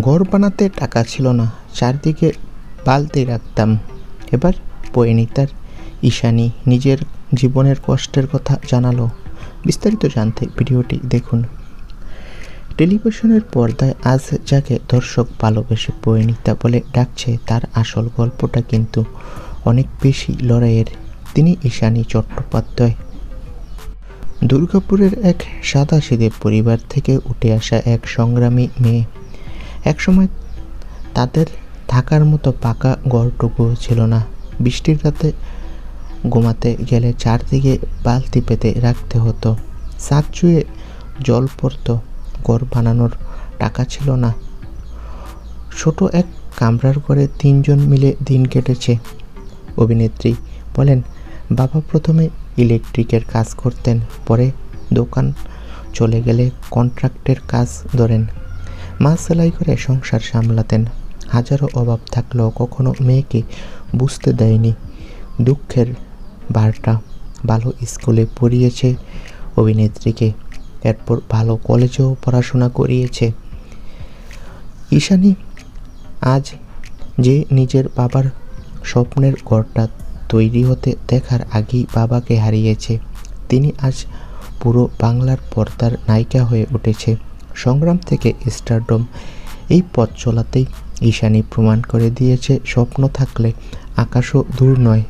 ঘর বানাতে টাকা ছিল না, চারদিকে বালতি রাখতাম। এবার পরিণীতার ঈশানী নিজের জীবনের কষ্টের কথা জানালো। বিস্তারিত জানতে ভিডিওটি দেখুন। টেলিভিশনের পর্দায় আজ যাকে দর্শক ভালোবেসে পরিণীতা বলে ডাকছে, তার আসল গল্পটা কিন্তু অনেক বেশি লড়াইয়ের। তিনি ঈশানী চট্টোপাধ্যায়। দুর্গাপুরের এক সাদাসিধে পরিবার থেকে উঠে আসা এক সংগ্রামী মেয়ে একসময় তাদের থাকার মতো পাকা ঘরটুকু ছিল না। বৃষ্টির রাতে ঘুমাতে গেলে চারদিকে বালতি পেতে রাখতে হতো। সাত চুয়ে জল পড়তো, ঘর বানানোর টাকা ছিল না। ছোট এক কামরার ঘরে তিনজন মিলে দিন কেটেছে। অভিনেত্রী বলেন, বাবা প্রথমে ইলেকট্রিকের কাজ করতেন, পরে দোকান চলে গেলে কন্ট্রাক্টের কাজ ধরেন। মা সেলাই করে সংসার সামলাতেন। হাজারো অভাব থাকলেও কখনো মেয়েকে বুঝতে দেয়নি। দুঃখের বারটা ভালো স্কুলে পড়িয়েছে অভিনেত্রীকে, এরপর ভালো কলেজেও পড়াশোনা করিয়েছে। ঈশানী আজ যে নিজের বাবার স্বপ্নের ঘরটা তৈরি হতে দেখার আগেই বাবাকে হারিয়েছে। তিনি আজ পুরো বাংলার পর্দার নায়িকা হয়ে উঠেছে। সংগ্রাম থেকে স্টারডম এই পথ চলাতেই ঈশানী প্রমাণ করে দিয়েছে, স্বপ্ন থাকলে আকাশও দূর নয়।